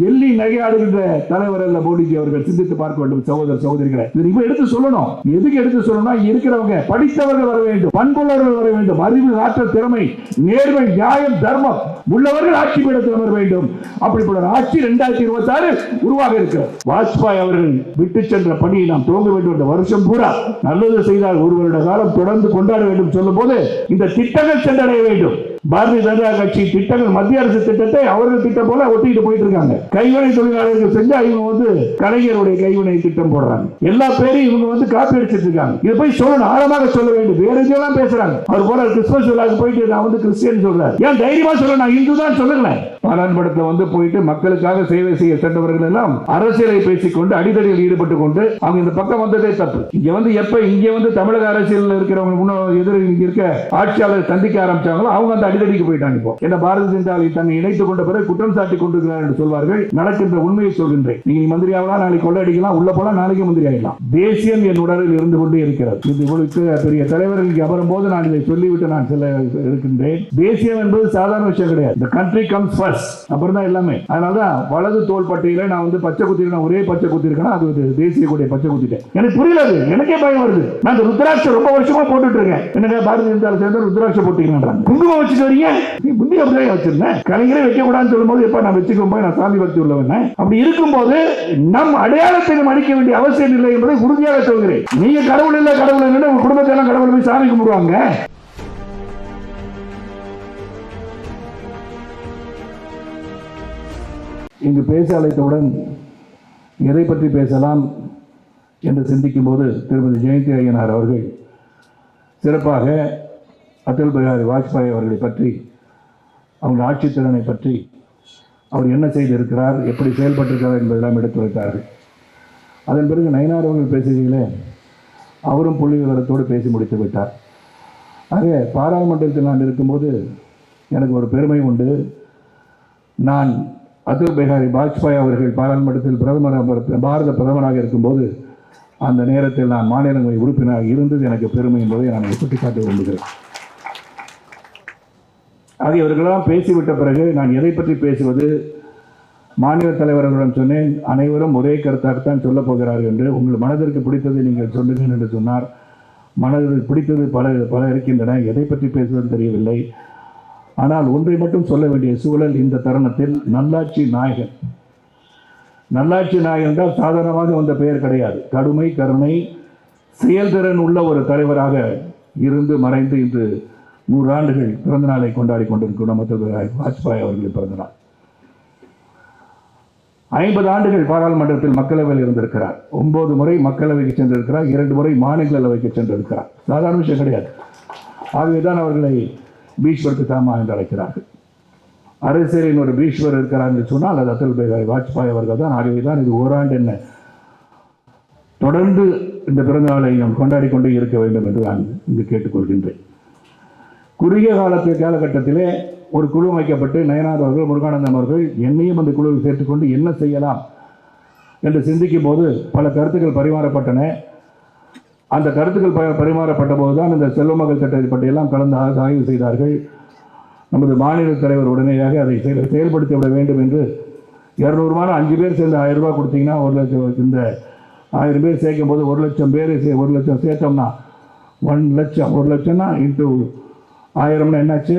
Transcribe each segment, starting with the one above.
எள்ளி நகையாடுகின்ற தலைவர் அல்ல மோடிஜி அவர்கள் சிந்தித்து பார்க்க வேண்டும் சகோதர சகோதரிகளை. இது இப்ப எடுத்து சொல்லணும். எதுக்கு எடுத்து சொல்லணும் இருக்கிறவங்க படித்தவர்கள் வர வேண்டும் பண்புள்ளவர்கள் வர வேண்டும் அறிவு ஆற்றல் திறமை நேர்மை நியாயம் தர்மம் உள்ளவர்கள் ஆட்சி பீடத்தில் அமர வேண்டும். அப்படிப்பட்ட ஆட்சி இரண்டாயிரத்தி இருபத்தி ஆறு உருவாக இருக்கிறது. வாஜ்பாய் அவர்கள் விட்டு சென்ற பணியை நாம் துவங்க வேண்டும் என்ற வருஷம் பூரா நல்லது செய்தால் ஒரு வருட காலம் தொடர்ந்து கொண்டாட வேண்டும் சொல்லும் போது இந்த திட்டங்கள் சென்றடைய வேண்டும். பாரதிய ஜனதா கட்சி திட்டங்கள் மத்திய அரசு திட்டத்தை அவர்கள் திட்டம் போல ஒட்டிட்டு போயிட்டு இருக்காங்க. கைவினை தொழிலாளர்கள் செஞ்சு இவங்க வந்து கலைஞருடைய கைவினை திட்டம் போடுறாங்க. எல்லா பேரையும் இவங்க வந்து காப்பி அடிச்சிட்டு இருக்காங்க. இதை போய் சொல்லணும் ஆழமாக சொல்ல வேண்டும். வேற இதெல்லாம் பேசுறாங்க? அவர் போல கிறிஸ்துமஸ் விழாக்கு போயிட்டு நான் வந்து கிறிஸ்டியன் சொல்றேன். ஏன் தைரியமா சொல்ல நான் இந்து தான் சொல்லுங்களேன். பாராளுமன்றத்தில் வந்து போயிட்டு மக்களுக்காக சேவை செய்ய சென்றவர்கள் எல்லாம் அரசியலை பேசிக்கொண்டு அடிதடியில் ஈடுபட்டு கொண்டு அவங்க இந்த பக்கம் வந்ததே தப்பு. இங்க வந்து எப்ப இங்க வந்து தமிழக அரசியல் இருக்கிறவங்க முன்ன எதிர இருக்க ஆட்சியாளர் சந்திக்க ஆரம்பிச்சாங்களோ அவங்க அந்த அடிதடிக்கு போயிட்டாங்க இப்போ. என்ன பாரதிய ஜனதாவை தன்னை இணைத்துக் கொண்ட பிறகு குற்றம் சாட்டி கொண்டிருக்கிறார் என்று சொல்வார்கள். நடக்கின்ற உண்மையை சொல்கின்றேன். நீங்க மந்திரி ஆகலாம் நாளைக்கு கொள்ளடிக்கலாம் உள்ள போலாம் நாளைக்கு மந்திரி ஆகலாம் தேசியம் என் உடலில் இருந்து கொண்டே இருக்கிறது. இது இவ்வளவு பெரிய தலைவர்களுக்கு அமரும் போது நான் இதை சொல்லிவிட்டு நான் செல்ல இருக்கின்றேன். தேசியம் என்பது சாதாரண விஷயம் கிடையாது. இந்த கண்ட்ரி கம்ஸ் ஃபர்ஸ்ட் அப்புறம் தான் எல்லாமே. அதனாலதான் வலது தோல் பட்டையில நான் வந்து பச்சை குத்திருக்கேன் ஒரே பச்சை குத்திருக்கேன் அது தேசிய கொடியை பச்சை குத்திட்டேன். எனக்கு புரியல அது. எனக்கே பயம் வருது. நான் இந்த ருத்ராட்சம் ரொம்ப வருஷமா போட்டுட்டு இருக்கேன் எனக்கு பாரதிய ஜனதா சேர்ந்து ருத்ராட்ச போட்டுக்கிறாங்க குங்குமம் வச்சுட்டு வரீங்க? நீ முந்தி அப்படியே வச்சிருந்தேன். கலைஞரே வைக்க கூடாதுன்னு சொல்லும்போது எப்ப நான் வச்சுக்கும் போய் நான் சாமி பக்தி உள்ளவன். அப்படி இருக்கும்போது நம் அடையாளத்தை நம்ம அடிக்க வேண்டிய அவசியம் இல்லை என்பதை உறுதியாக சொல்கிறேன். நீங்க கடவுள் இல்ல கடவுள் இல்லைன்னு உங்க குடும்பத்தை எல்லாம் கடவுள் போய் சாமி கும்பிடுவாங்க. இங்கு பேச அழைத்தவுடன் எதை பற்றி பேசலாம் என்று சிந்திக்கும் போது திருமதி ஜெயந்தி ஐயனார் அவர்கள் சிறப்பாக அடல் பிஹாரி வாஜ்பாய் அவர்களை பற்றி அவங்க ஆட்சித்திறனை பற்றி அவர் என்ன செய்திருக்கிறார் எப்படி செயல்பட்டிருக்கிறார் என்பதெல்லாம் எடுத்து வைத்தார்கள் அதன் பிறகு நயனார் அவர்கள் பேசுகையிலே அவரும் புள்ளி விவரத்தோடு பேசி முடித்து விட்டார். ஆக பாராளுமன்றத்தில் நான் இருக்கும்போது எனக்கு ஒரு பெருமை உண்டு. நான் அடல் பிகாரி வாஜ்பாய் அவர்கள் பாராளுமன்றத்தில் பிரதமர் பாரத பிரதமராக இருக்கும்போது அந்த நேரத்தில் நான் மாநிலங்களை உறுப்பினராக இருந்தது எனக்கு பெருமை என்பதை நான் சுட்டிக்காட்ட விரும்புகிறேன். அது இவர்களெல்லாம் பேசிவிட்ட பிறகு நான் எதை பற்றி பேசுவது? மாநில தலைவர்களிடம் சொன்னேன் அனைவரும் ஒரே கருத்தாகத்தான் சொல்லப் போகிறார்கள் என்று. உங்கள் மனதிற்கு பிடித்ததை நீங்கள் சொல்லுங்கள் என்று சொன்னார். மனதிற்கு பிடித்தது பல பல இருக்கின்றன. எதை பற்றி பேசுவது தெரியவில்லை. ஆனால் ஒன்றை மட்டும் சொல்ல வேண்டிய சூழல் இந்த தருணத்தில் நல்லாட்சி நாயகன். நல்லாட்சி நாயகன் என்றால் சாதாரணமாக வந்த பெயர் கிடையாது. கடுமை கருணை செயல்திறன் உள்ள ஒரு தலைவராக இருந்து மறைந்து இன்று நூறு ஆண்டுகள் பிறந்த நாளை கொண்டாடி கொண்டிருக்கும் நம்ம வாஜ்பாய் அவர்களின் பிறந்தநாள் ஐம்பது ஆண்டுகள் பாராளுமன்றத்தில் மக்களவையில் இருந்திருக்கிறார். ஒன்பது முறை மக்களவைக்கு சென்றிருக்கிறார். இரண்டு முறை மாநிலங்களவைக்கு சென்றிருக்கிறார். சாதாரண விஷயம் கிடையாது. ஆகவேதான் அவர்களை பீஷ்வருக்கு தாமா என்று அழைக்கிறார்கள். அரசியலின் ஒரு பீஷ்வர் இருக்கிறார் என்று சொன்னால் அது அடல் பிகாரி வாஜ்பாய் அவர்கள் தான். ஆகவே தான் இது ஓராண்டு என்ன தொடர்ந்து இந்த பிறந்தநாளை நாம் கொண்டாடி கொண்டே இருக்க வேண்டும் என்று நான் இங்கு கேட்டுக்கொள்கின்றேன். குறுகிய காலத்து காலகட்டத்திலே ஒரு குழு அமைக்கப்பட்டு நயனார் அவர்கள் முருகானந்தம் அவர்கள் என்னையும் அந்த குழுவில் சேர்த்துக்கொண்டு என்ன செய்யலாம் என்று சிந்திக்கும் போது பல கருத்துக்கள் பரிமாறப்பட்டன. அந்த கருத்துக்கள் ப- பரிமாறப்பட்ட போது தான் இந்த செல்வமகள் திட்டத்தை பற்றியெல்லாம் கலந்து ஆய்வு செய்தார்கள். நமது மாநில தலைவர் உடனடியாக அதை செயல் செயல்படுத்தி விட வேண்டும் என்று இரநூறுமான அஞ்சு பேர் சேர்ந்து ஆயிரம் ரூபாய் கொடுத்தீங்கன்னா ஒரு லட்சம் இந்த ஆயிரம் பேர் சேர்க்கும் போது ஒரு லட்சம் பேர் சே- ஒரு லட்சம் சேர்த்தோம்னா ஒன் லட்சம் ஒரு லட்சம்னா இன்ட்டு ஆயிரம்னா என்னாச்சு?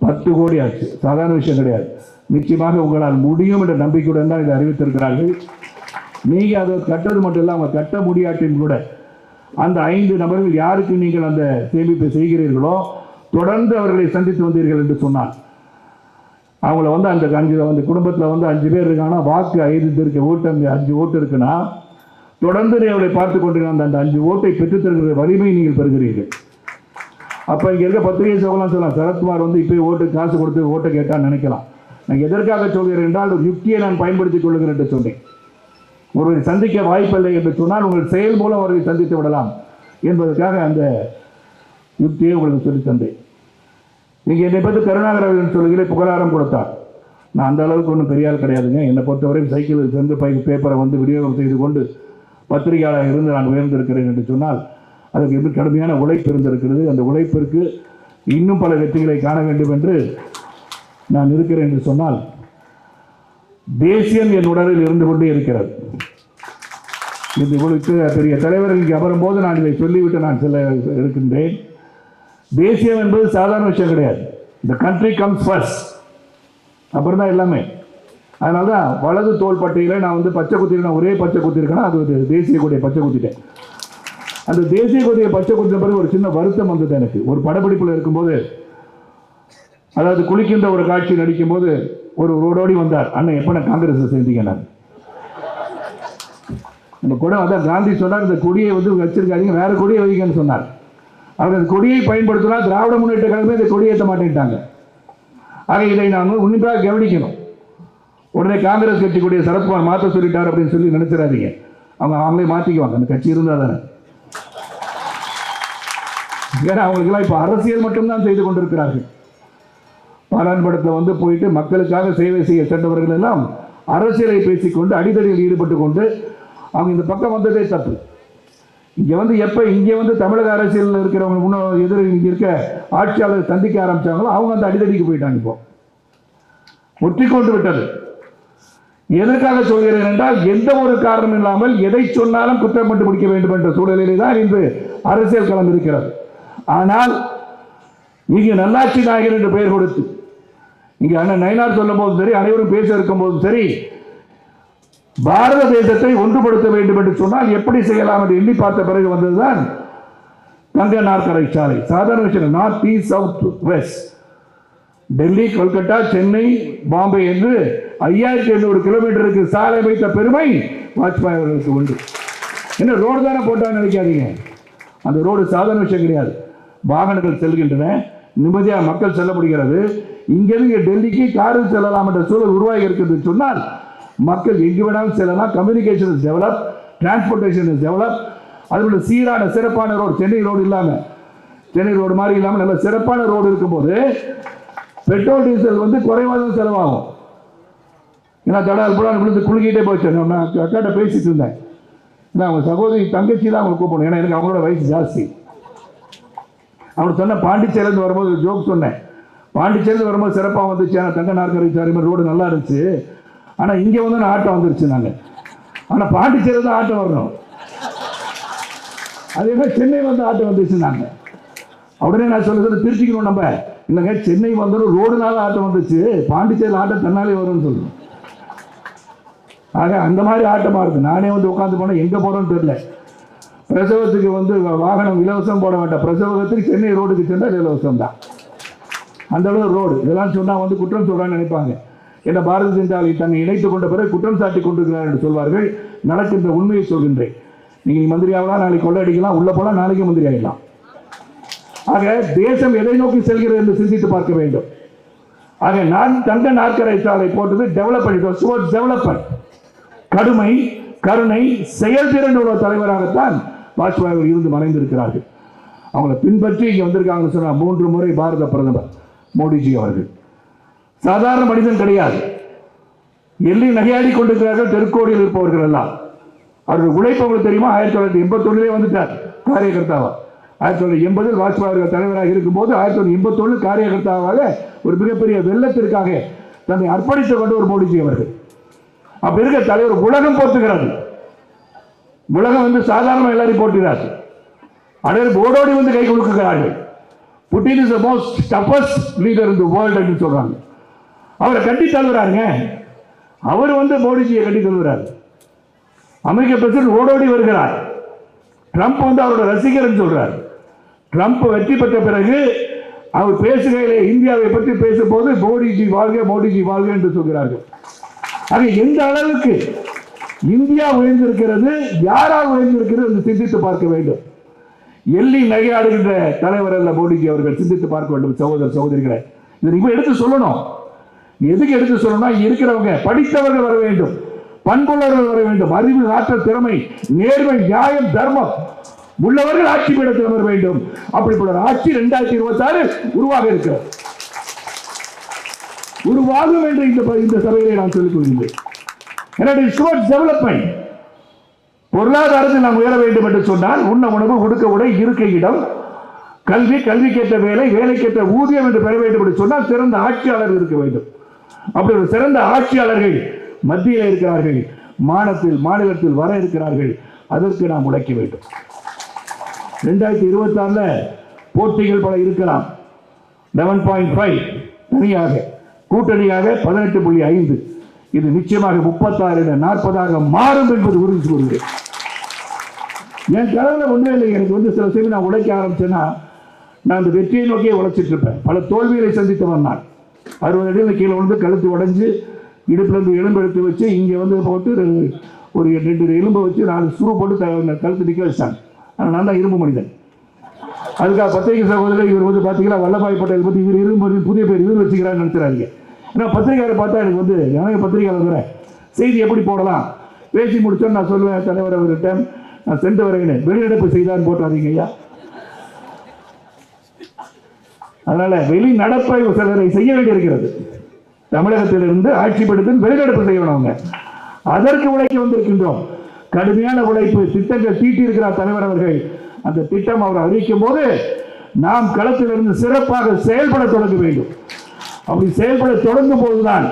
பத்து கோடி ஆச்சு. சாதாரண விஷயம் கிடையாது. நிச்சயமாக உங்களால் முடியும் என்ற நம்பிக்கையுடன் தான் இதை அறிவித்திருக்கிறார்கள். நீங்க அதை கட்டது மட்டும் இல்லை அவங்க கட்ட முடியாட்டின் கூட அந்த ஐந்து நபர்கள் யாருக்கு நீங்கள் அந்த சேமிப்பை செய்கிறீர்களோ தொடர்ந்து அவர்களை சந்தித்து வந்தீர்கள் என்று சொன்னான் அவங்கள வந்து அந்த அஞ்சு அந்த குடும்பத்தில் வந்து அஞ்சு பேர் இருக்காங்கன்னா வாக்கு ஐந்து இருக்க ஓட்டு அஞ்சு அஞ்சு ஓட்டு இருக்குன்னா தொடர்ந்து நீ அவளை பார்த்து கொண்டிருக்க அந்த அந்த அஞ்சு ஓட்டை பெற்றுத்தருகிற வலிமை நீங்கள் பெறுகிறீர்கள். அப்போ இங்கே இருக்க பத்திரிகை சோகலாம் சொல்லலாம் சரத்குமார் வந்து இப்போ ஓட்டு காசு கொடுத்து ஓட்டை கேட்டான்னு நினைக்கலாம். நான் எதற்காக சொல்கிறேன் என்றால் ஒரு யுக்தியை நான் பயன்படுத்திக் கொள்கிறேன் என்று சொன்னேன். ஒருவரை சந்திக்க வாய்ப்பில்லை என்று சொன்னால் உங்கள் செயல் மூலம் அவரை சந்தித்து விடலாம் என்பதற்காக அந்த யுக்தியை உங்களுக்கு சொல்லி தந்தேன். நீங்கள் என்னை பற்றி கருணாகரன் சொல்லுகிற புகழாரம் கொடுத்தார். நான் அந்த அளவுக்கு ஒன்றும் பெரிய ஆள் கிடையாதுங்க. என்னை பொறுத்தவரை சைக்கிளில் சென்று பை பேப்பரை வந்து விநியோகம் செய்து கொண்டு பத்திரிகையாளர் இருந்து நான் உயர்ந்திருக்கிறேன் என்று சொன்னால் அதுக்கு எப்படி கடுமையான உழைப்பு இருந்திருக்கிறது. அந்த உழைப்பிற்கு இன்னும் பல வெற்றிகளை காண வேண்டும் என்று நான் இருக்கிறேன் என்று சொன்னால் தேசியம் என் உடலில் இருந்து கொண்டே இருக்கிறது இது குறித்து பெரிய தலைவர்கள் இங்கே அமரும் போது நான் இதை சொல்லிவிட்டு நான் செல்ல இருக்கின்றேன். தேசியம் என்பது சாதாரண விஷயம் கிடையாது. இந்த கண்ட்ரி கம்ஸ் ஃபர்ஸ்ட் அப்புறம் தான் எல்லாமே. அதனால தான் வலது தோள் பட்டையில் நான் வந்து பச்சை குத்திருக்கேன் ஒரே பச்சை குத்திருக்கேன்னா அது ஒரு தேசிய கொடியை பச்சை குத்திட்டேன். அந்த தேசிய கொடியை பச்சை குத்தின பிறகு ஒரு சின்ன வருத்தம் வந்தது எனக்கு. ஒரு படப்பிடிப்பில் இருக்கும்போது அதாவது குளிக்கின்ற ஒரு காட்சி நடிக்கும்போது ஒரு ரோடோடி வந்தார். அண்ணன் எப்போ நான் காங்கிரஸ் சேர்ந்தீங்க நான் இந்த கூட அதான் காந்தி சொன்னார் இந்த கொடியை வந்து வச்சிருக்காதீங்க வேற கொடியை வைங்கன்னு சொன்னார். அவர் அந்த கொடியை பயன்படுத்தினா திராவிட முன்னேற்ற கழகமே இந்த கொடியை ஏற்ற மாட்டேன்ட்டாங்க. ஆக இதை நாங்கள் உன்னிப்பாக கவனிக்கணும். உடனே காங்கிரஸ் கட்சிக்குடைய சரத்குமார் மாற்ற சொல்லிட்டார் அப்படின்னு சொல்லி நினைச்சிடாதீங்க. அவங்க அவங்களே மாற்றிக்குவாங்க அந்த கட்சி இருந்தால் தானே. ஏன்னா அவங்களுக்கெல்லாம் இப்போ அரசியல் மட்டும்தான் செய்து கொண்டிருக்கிறார்கள். பாலான்படத்தில் வந்து போயிட்டு மக்களுக்காக சேவை செய்ய சென்றவர்கள் எல்லாம் அரசியலை பேசிக்கொண்டு அடிதடியில் ஈடுபட்டு கொண்டு அவங்க இந்த பக்கம் வந்ததே தப்பு. இங்கே வந்து எப்போ இங்கே வந்து தமிழக அரசியலில் இருக்கிறவங்க முன்ன எதிர இங்கே இருக்க ஆட்சியாளர் சந்திக்க ஆரம்பித்தாங்களோ அவங்க அந்த அடிதடிக்கு போயிட்டாங்க இப்போ. ஒற்றிக்கொண்டு விட்டது. எதற்காக சொல்கிறேன் என்றால் எந்த ஒரு காரணம் இல்லாமல் எதை சொன்னாலும் குற்றம் கண்டுபிடிக்க வேண்டும் என்ற சூழலிலே தான் இன்று அரசியல் களம் இருக்கிறது. ஆனால் இங்கு நல்லாட்சி நாயகர் என்று பெயர் கொடுத்து இங்கே அண்ணன் நயனார் சொல்லும் போதும் சரி அனைவரும் பேச இருக்கும் போதும் சரி பாரத தேசத்தை ஒன்றுபடுத்த வேண்டும் என்று சொன்னால் எப்படி செய்யலாம் என்று எண்ணி பார்த்த பிறகு வந்ததுதான் கங்க நாற்கரை சாலை. சாதாரண விஷயம் north east south west Delhi Kolkata Chennai Bombay என்று ஐயாயிரத்தி எண்ணூறு கிலோமீட்டருக்கு சாலை வைத்த பெருமை வாஜ்பாய் அவர்களுக்கு உண்டு. என்ன ரோடு தானே போட்டான்னு நினைக்காதீங்க. அந்த ரோடு சாதாரண விஷயம் கிடையாது. வாகனங்கள் செல்கின்றன. நிம்மதியாக மக்கள் செல்ல முடிகிறது இங்கிருந்து டெல்லிக்கு காரில் செல்லலாம் என்ற சூழல் உருவாகி இருக்கிறது சொன்னால் மக்கள் எங்கு வேணாலும் செல்லலாம். Communication is develop transportation is develop அதுபோல சீரான சிறப்பான ரோடு சென்னை ரோடு இல்லாமல் சென்னை ரோடு மாதிரி இல்லாமல் நல்ல சிறப்பான ரோடு இருக்கும்போது பெட்ரோல் டீசல் வந்து குறைவாக தான் செலவாகும். ஏன்னா தடால் புடால் விழுந்து குலுக்கிட்டே போச்சு. நான் அக்காட்ட பேசிட்டு இருந்தேன். ஏன்னா அவங்க சகோதரி தங்கச்சி தான் அவங்க கூப்பிடணும். ஏன்னா எனக்கு அவங்களோட வயசு ஜாஸ்தி. அவனுக்கு சொன்ன பாண்டிச்சேரிலேருந்து வரும்போது ஜோக் சொன்னேன். பாண்டிச்சேரியில் வரும்போது சிறப்பாக வந்துச்சு. ஆனால் தங்க நாற்கரை சாரி மாதிரி ரோடு நல்லா இருந்துச்சு. ஆனால் இங்கே வந்து நான் ஆட்டம் வந்துருச்சு நாங்கள் ஆனால் பாண்டிச்சேரி தான் ஆட்டம் வரணும். அதே மாதிரி சென்னை வந்து ஆட்டம் வந்துருச்சு நாங்கள் உடனே நான் சொல்ல சொல்ல திருச்சிக்கணும் நம்ம. இல்லைங்க சென்னை வந்தாலும் ரோடுனால ஆட்டம் வந்துச்சு. பாண்டிச்சேரியில் ஆட்டம் தன்னாலே வரும்னு சொல்லணும் ஆக அந்த மாதிரி ஆட்டமாக இருக்குது நானே வந்து உட்காந்து போனால் எங்கே போகிறோன்னு தெரில பிரசவத்துக்கு வந்து வாகனம் இலவசம் போட வேண்டாம். பிரசவத்துக்கு சென்னை ரோடுக்கு சென்றால் இலவசம் தான். அந்த அளவு ரோடு இதெல்லாம் சொன்னால் வந்து குற்றம் சொல்கிறான்னு நினைப்பாங்க. என்ன பாரதிய ஜனதாவை தன்னை இணைத்துக் கொண்ட பிறகு குற்றம் சாட்டி கொண்டிருக்கிறார் என்று சொல்வார்கள். நடக்கின்ற உண்மையை சொல்கின்றேன். நீங்கள் மந்திரி ஆகலாம் நாளைக்கு கொள்ளடிக்கலாம் உள்ள போனால் நாளைக்கு மந்திரி ஆகலாம் ஆக தேசம் எதை நோக்கி செல்கிறது என்று சிந்தித்து பார்க்க வேண்டும். ஆக நான் தங்க நாற்கரை சாலை போட்டது டெவலப் பண்ணிட்டோம் டுவர்ட்ஸ் டெவலப்மெண்ட் கடுமை கருணை செயல்திறன் உள்ள தலைவராகத்தான் வாஜ்பாய் அவர்கள் இருந்து மறைந்திருக்கிறார்கள். அவங்களை பின்பற்றி இங்கே வந்திருக்காங்கன்னு சொன்னால் மூன்று முறை பாரத பிரதமர். மோடிஜி அவர்கள். சாதாரண மனிதன் கிடையாது. எள்ளி நகையாடி கொண்டிருக்கிறார்கள் தெருக்கோடியில் இருப்பவர்கள் எல்லாம். அவர்கள் உழைப்பு அவங்களுக்கு தெரியுமா? ஆயிரத்தி தொள்ளாயிரத்தி எண்பத்தொன்னிலே வந்துட்டார் காரியகர்த்தாவா. ஆயிரத்தி தொள்ளாயிரத்தி எண்பதில் வாஜ்பாய் அவர்கள் தலைவராக இருக்கும்போது ஆயிரத்தி தொள்ளாயிரத்தி எண்பத்தொன்று காரியகர்த்தாவாக ஒரு மிகப்பெரிய வெள்ளத்திற்காக தன்னை அர்ப்பணித்துக் கொண்டு ஒரு மோடிஜி அவர்கள். அப்ப இருக்க தலைவர் உலகம் போற்றுகிறது. உலகம் வந்து சாதாரண எல்லாரையும் போட்டுகிறார்கள் அனைவரும் ஓடோடி வந்து கை கொடுக்கிறார்கள் Putin is the most toughest leader in the world அப்படின்னு சொல்கிறாங்க அவரை கட்டி தழுவுறாருங்க அவர் வந்து மோடிஜியை கட்டி தழுவுறாரு அமெரிக்க பிரசிடன்ட் ஓடோடி வருகிறார். ட்ரம்ப் வந்து அவரோட ரசிகர்னு சொல்கிறார் ட்ரம்ப் வெற்றி பெற்ற பிறகு அவர் பேசுகையிலே இந்தியாவை பற்றி பேசும்போது மோடிஜி வாழ்க மோடிஜி வாழ்க என்று சொல்கிறார்கள். ஆக எந்த அளவுக்கு இந்தியா உயர்ந்திருக்கிறது யாரால் உயர்ந்திருக்கிறது என்று சிந்தித்து பார்க்க வேண்டும். எள்ளி நகையாடுகின்ற தலைவர் அல்ல மோடிஜி அவர்கள் சிந்தித்து பார்க்க வேண்டும் சகோதர சகோதரிகளை. இதை இப்போ எடுத்து சொல்லணும். எதுக்கு எடுத்து சொல்லணும்னா இருக்கிறவங்க படித்தவர்கள் வர வேண்டும். பண்புள்ளவர்கள் வர வேண்டும். அறிவு ஆற்றல் திறமை நேர்மை நியாயம் தர்மம். உள்ளவர்கள் ஆட்சி பீடத்தில் வர வேண்டும். அப்படிப்பட்ட ஒரு ஆட்சி இரண்டாயிரத்தி இருபத்தி ஆறு உருவாக இருக்கிறது. உருவாகும் என்று இந்த இந்த சபையிலே நான் சொல்லிக் கொள்கின்றேன். எனவே டெவலப்மெண்ட் பொருளாதாரத்தில் நாம் உயர வேண்டும் என்று சொன்னால் உண்ண உணவு கொடுக்க உடை இருக்க இடம் கல்வி கல்விக்கேற்ற வேலை வேலைக்கேற்ற ஊதியம் என்று பெற வேண்டும் என்று சொன்னால் சிறந்த ஆட்சியாளர் இருக்க வேண்டும். அப்படி ஒரு சிறந்த ஆட்சியாளர்கள் மத்தியில் இருக்கிறார்கள் மாநிலத்தில் மாநிலத்தில் வர இருக்கிறார்கள் அதற்கு நாம் உழைக்க வேண்டும். ரெண்டாயிரத்தி இருபத்தி போட்டிகள் பல இருக்கலாம். லெவன் பாயிண்ட் ஃபைவ் தனியாக கூட்டணியாக பதினெட்டு புள்ளி ஐந்து. இது நிச்சயமாக முப்பத்தாறு நாற்பதாக மாறும் என்பது உறுதி சொல்கிறேன் என் கனவுல ஒன்றும் இல்லை. எனக்கு வந்து சில சமயம் நான் உழைக்க ஆரம்பிச்சேன்னா நான் அந்த வெற்றியை நோக்கியே உழைச்சிட்டு இருப்பேன். பல தோல்விகளை சந்தித்தவன் நான் அறுபது அடியில் கீழே விழுந்து கழுத்து உடைஞ்சு இடுப்புலேருந்து எலும்பு எடுத்து வச்சு இங்கே வந்து போட்டு ஒரு ரெண்டு எலும்பை வச்சு நாலு சுரு போட்டு த- கழுத்து நிற்க வச்சாங்க. ஆனால் நான் தான் இரும்பு மனிதன். அதுக்காக பத்திரிகை சகோதரர் இவர் வந்து பார்த்தீங்கன்னா வல்லபாய் பட்டேல் பற்றி இவர் இரும்பு புதிய பேர் இவர் வச்சுக்கிறான்னு நினைச்சுறாங்க நான் பத்திரிகையாளரை பார்த்தா எனக்கு வந்து எனக்கு பத்திரிகையாளர் செய்தி எப்படி போடலாம்? பேசி முடிச்சோன்னு நான் சொல்லுவேன் தலைவர் அவர்கிட்ட. நான் சென்று வருகிறேன். வெளிநடப்பு செய்தான்னு போட்டாதீங்க ஐயா. அதனால வெளி நடப்பை சிலரை செய்ய வேண்டியிருக்கிறது. தமிழகத்திலிருந்து ஆட்சிப்படுத்தி வெளிநடப்பு செய்யணும் அவங்க. அதற்கு உழைக்க வந்திருக்கின்றோம். கடுமையான உழைப்பு திட்டங்கள் தீட்டியிருக்கிறார் தலைவர் அவர்கள். அந்த திட்டம் அவர் அறிவிக்கும் போது நாம் களத்திலிருந்து சிறப்பாக செயல்பட தொடங்க வேண்டும். அப்படி செயல்பட தொடங்கும் போதுதான்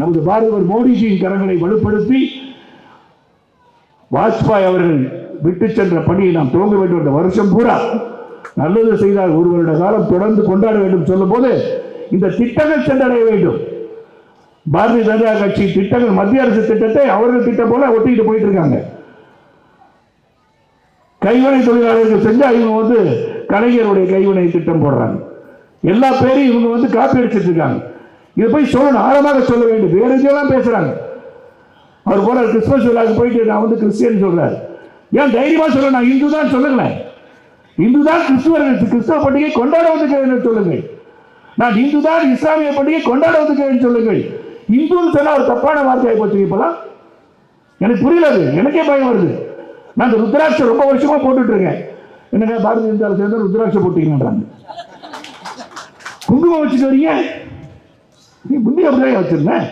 நமது பாரதவர் மோடிஜியின் கரங்களை வலுப்படுத்தி வாஜ்பாய் அவர்கள் விட்டு சென்ற பணியை நாம் துவங்க வேண்டும் என்ற வருஷம் பூரா நல்லது செய்தால் ஒரு வருட காலம் தொடர்ந்து கொண்டாட வேண்டும் சொல்லும் போது இந்த திட்டங்கள் சென்றடைய வேண்டும். பாரதிய ஜனதா கட்சி திட்டங்கள் மத்திய அரசு திட்டத்தை அவர்கள் திட்டம் போல ஒட்டிட்டு போயிட்டு இருக்காங்க. கைவினை தொழிலாளர்கள் செஞ்சு அவங்க வந்து கலைஞருடைய கைவினை திட்டம் போடுறாங்க. எல்லா பேரையும் இவங்க வந்து காப்பி அடிச்சிட்டு இருக்காங்க. இதை போய் சொல்லணும் ஆழமாக சொல்ல வேண்டும். வேறு இதெல்லாம் பேசுகிறாங்க அவர் போல கிறிஸ்மஸ் விழாவுக்கு போயிட்டு நான் வந்து கிறிஸ்டியன் சொல்கிறார் ஏன் தைரியமாக சொல்ல நான் இந்து தான் சொல்லுங்களேன். இந்து தான் கிறிஸ்துவர்கள் கிறிஸ்தவ பண்டிகை கொண்டாட வந்துக்கிறேன் சொல்லுங்கள். நான் இந்து தான் இஸ்லாமிய பண்டிகை கொண்டாட வந்துக்கிறேன் சொல்லுங்கள். இந்துன்னு சொன்னால் ஒரு தப்பான வார்த்தையை போச்சு இப்போலாம் எனக்கு புரியல அது. எனக்கே பயம் வருது. நான் இந்த ருத்ராட்சம் ரொம்ப வருஷமாக போட்டுட்டு இருக்கேன். என்னங்க பாரதிய ஜனதாவில் சேர்ந்து ருத்ராட்சம் போட்டீங்கன்றாங்க. குடும்பம் வச்சுட்டு வரீங்க நீ புத்தி அப்படியே வச்சிருந்தேன்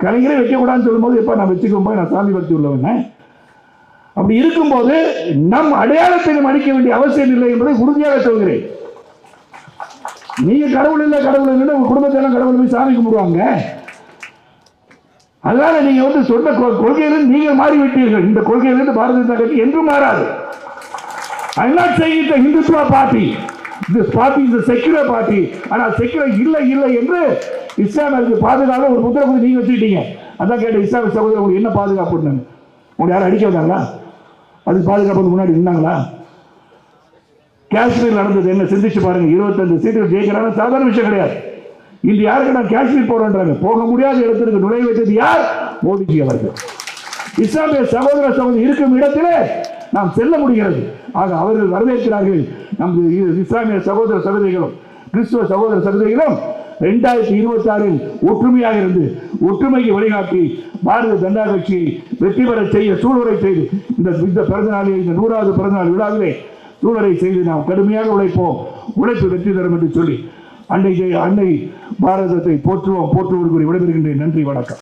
கலைஞரே வைக்கக்கூடாதுன்னு சொல்லும்போது எப்போ நான் வச்சுக்கும் போய் நான் சாமி பக்தி உள்ளவன்? அப்படி இருக்கும்போது நம் அடையாளத்தை மறிக்க வேண்டிய அவசியம் இல்லை என்பதை உறுதியாக சொல்கிறேன். நீங்க கடவுள் இல்லை கடவுள் இல்லைன்னு உங்க குடும்பத்தெல்லாம் கடவுள் போய் சாமி கும்பிடுவாங்க. அதனால நீங்க வந்து சொன்ன கொ- கொள்கையிலிருந்து நீங்கள் மாறிவிட்டீர்கள். இந்த கொள்கையிலிருந்து பாரதிய ஜனதா கட்சி என்றும் மாறாது. I not saying the party this party is secular party ஆனால் செக்யூலர் இல்லை இல்லை என்று இஸ்லாமியருக்கு பாதுகாப்பு ஒரு முத்திரை கொடுத்து நீங்கள் வச்சுக்கிட்டீங்க. அதான் கேட்ட இஸ்லாமிய சகோதரர் உங்களுக்கு என்ன பாதுகாப்பு உங்களை யாரும் அடிக்க வந்தாங்களா? அது பாதுகாப்புக்கு முன்னாடி இருந்தாங்களா காஷ்மீர் நடந்தது என்ன? சிந்திச்சு பாருங்க. இருபத்தஞ்சு சீட்டு ஜெயிக்கிறாங்க. சாதாரண விஷயம் கிடையாது. இன்று யாருக்கு நான் காஷ்மீர் போறேன்றாங்க. போக முடியாத இடத்திற்கு நுழைய வைத்தது யார்? மோடிஜி அவர்கள். இஸ்லாமிய சகோதர சகோதரி இருக்கும் இடத்திலே நாம் செல்ல முடிகிறது. ஆக அவர்கள் வரவேற்கிறார்கள். நமது இ- இஸ்லாமிய சகோதர சகோதரிகளும் கிறிஸ்துவ சகோதர சகோதரிகளும் ரெண்டாயிரத்தி இருபத்தி ஆறில் ஒற்றுமையாக இருந்து ஒற்றுமைக்கு வழிகாட்டி பாரதிய ஜனதா கட்சி வெற்றி பெற செய்ய சூழ்நிலை செய்து இந்த இந்த பிறந்தநாளில் இந்த நூறாவது பிறந்தநாள் விழாவிலே சூழலை செய்து நாம் கடுமையாக உழைப்போம். உழைப்பு வெற்றி தரும் என்று சொல்லி அன்னை அன்னை பாரதத்தை போற்றுவோம் போற்றுவோம் கூறி விடைபெறுகின்றேன். நன்றி வணக்கம்.